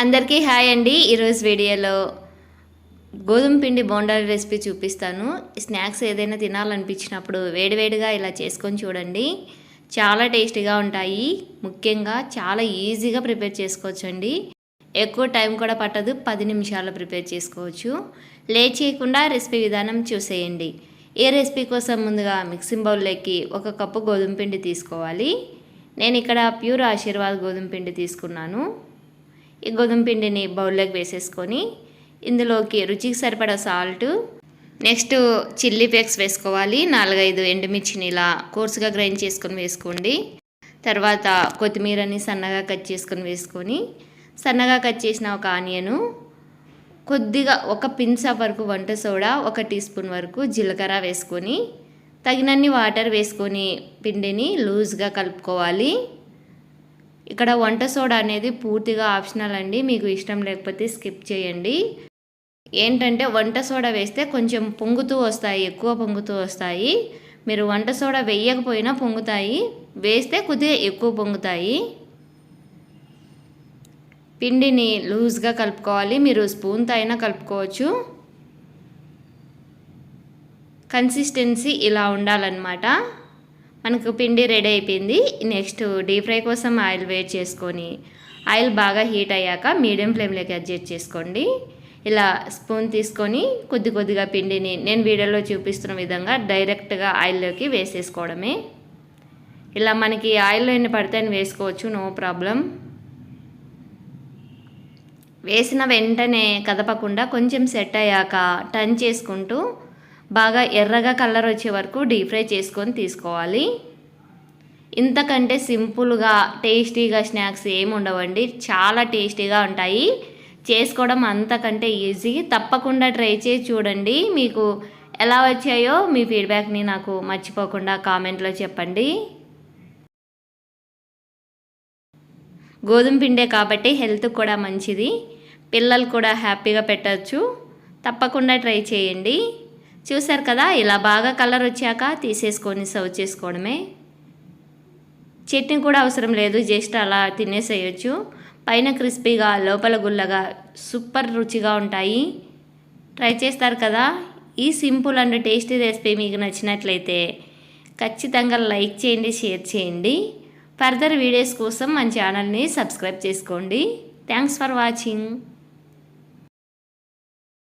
అందరికీ హాయ్ అండి. ఈరోజు వీడియోలో గోధుమ పిండి బోండాల రెసిపీ చూపిస్తాను. స్నాక్స్ ఏదైనా తినాలనిపించినప్పుడు వేడివేడిగా ఇలా చేసుకొని చూడండి. చాలా టేస్టీగా ఉంటాయి. ముఖ్యంగా చాలా ఈజీగా ప్రిపేర్ చేసుకోవచ్చండి. ఎక్కువ టైం కూడా పట్టదు. పది నిమిషాల్లో ప్రిపేర్ చేసుకోవచ్చు. లేట్ చేయకుండా రెసిపీ విధానం చూసేయండి. ఏ రెసిపీ కోసం ముందుగా మిక్సింగ్ బౌల్లోకి ఒక కప్పు గోధుమ పిండి తీసుకోవాలి. నేను ఇక్కడ ప్యూర్ ఆశీర్వాద్ గోధుమ పిండి తీసుకున్నాను. ఈ గోధుమ పిండిని బౌల్లోకి వేసేసుకొని ఇందులోకి రుచికి సరిపడా సాల్ట్ నెక్స్ట్ చిల్లీ ఫ్లేక్స్ వేసుకోవాలి. నాలుగైదు ఎండుమిర్చిని ఇలా కోర్సుగా గ్రైండ్ చేసుకొని వేసుకోండి. తర్వాత కొత్తిమీరని సన్నగా కట్ చేసుకొని వేసుకొని సన్నగా కట్ చేసిన ఒక ఆనియను కొద్దిగా ఒక పిన్సా వరకు వంట సోడా ఒక టీ స్పూన్ వరకు జీలకర్ర వేసుకొని తగినన్ని వాటర్ వేసుకొని పిండిని లూజ్గా కలుపుకోవాలి. ఇక్కడ వంట సోడా అనేది పూర్తిగా ఆప్షనల్ అండి. మీకు ఇష్టం లేకపోతే స్కిప్ చేయండి. ఏంటంటే వంట సోడా వేస్తే కొంచెం పొంగుతూ వస్తాయి ఎక్కువ పొంగుతూ వస్తాయి. మీరు వంట సోడా వేయకపోయినా పొంగుతాయి వేస్తే కొద్దిగా ఎక్కువ పొంగుతాయి. పిండిని లూజ్గా కలుపుకోవాలి. మీరు స్పూన్తో అయినా కలుపుకోవచ్చు. కన్సిస్టెన్సీ ఇలా ఉండాలన్నమాట. మనకు పిండి రెడీ అయిపోయింది. నెక్స్ట్ డీప్ ఫ్రై కోసం ఆయిల్ వేడి చేసుకొని ఆయిల్ బాగా హీట్ అయ్యాక మీడియం ఫ్లేమ్లోకి అడ్జస్ట్ చేసుకోండి. ఇలా స్పూన్ తీసుకొని కొద్ది కొద్దిగా పిండిని నేను వీడియోలో చూపిస్తున్న విధంగా డైరెక్ట్గా ఆయిల్లోకి వేసేసుకోవడమే. ఇలా మనకి ఆయిల్లో ఎన్ని పడితే వేసుకోవచ్చు నో ప్రాబ్లం. వేసిన వెంటనే కదపకుండా కొంచెం సెట్ అయ్యాక టర్న్ చేసుకుంటూ బాగా ఎర్రగా కలర్ వచ్చే వరకు డీప్ ఫ్రై చేసుకొని తీసుకోవాలి. ఇంతకంటే సింపుల్గా టేస్టీగా స్నాక్స్ ఏమి ఉండవండి. చాలా టేస్టీగా ఉంటాయి. చేసుకోవడం అంతకంటే ఈజీ. తప్పకుండా ట్రై చేసి చూడండి. మీకు ఎలా వచ్చాయో మీ ఫీడ్బ్యాక్ని నాకు మర్చిపోకుండా కామెంట్లో చెప్పండి. గోధుమ పిండే కాబట్టి హెల్త్ కూడా మంచిది. పిల్లలు కూడా హ్యాపీగా పెట్టచ్చు. తప్పకుండా ట్రై చేయండి. చూసారు కదా ఇలా బాగా కలర్ వచ్చాక తీసేసుకొని సర్వ్ చేసుకోవడమే. చట్నీ కూడా అవసరం లేదు జస్ట్ అలా తినేసేయచ్చు. పైన క్రిస్పీగా లోపల గుల్లగా సూపర్ రుచిగా ఉంటాయి. ట్రై చేస్తారు కదా ఈ సింపుల్ అండ్ టేస్టీ రెసిపీ మీకు నచ్చినట్లయితే ఖచ్చితంగా లైక్ చేయండి షేర్ చేయండి. ఫర్దర్ వీడియోస్ కోసం మన ఛానల్ని సబ్స్క్రైబ్ చేసుకోండి. Thanks for watching.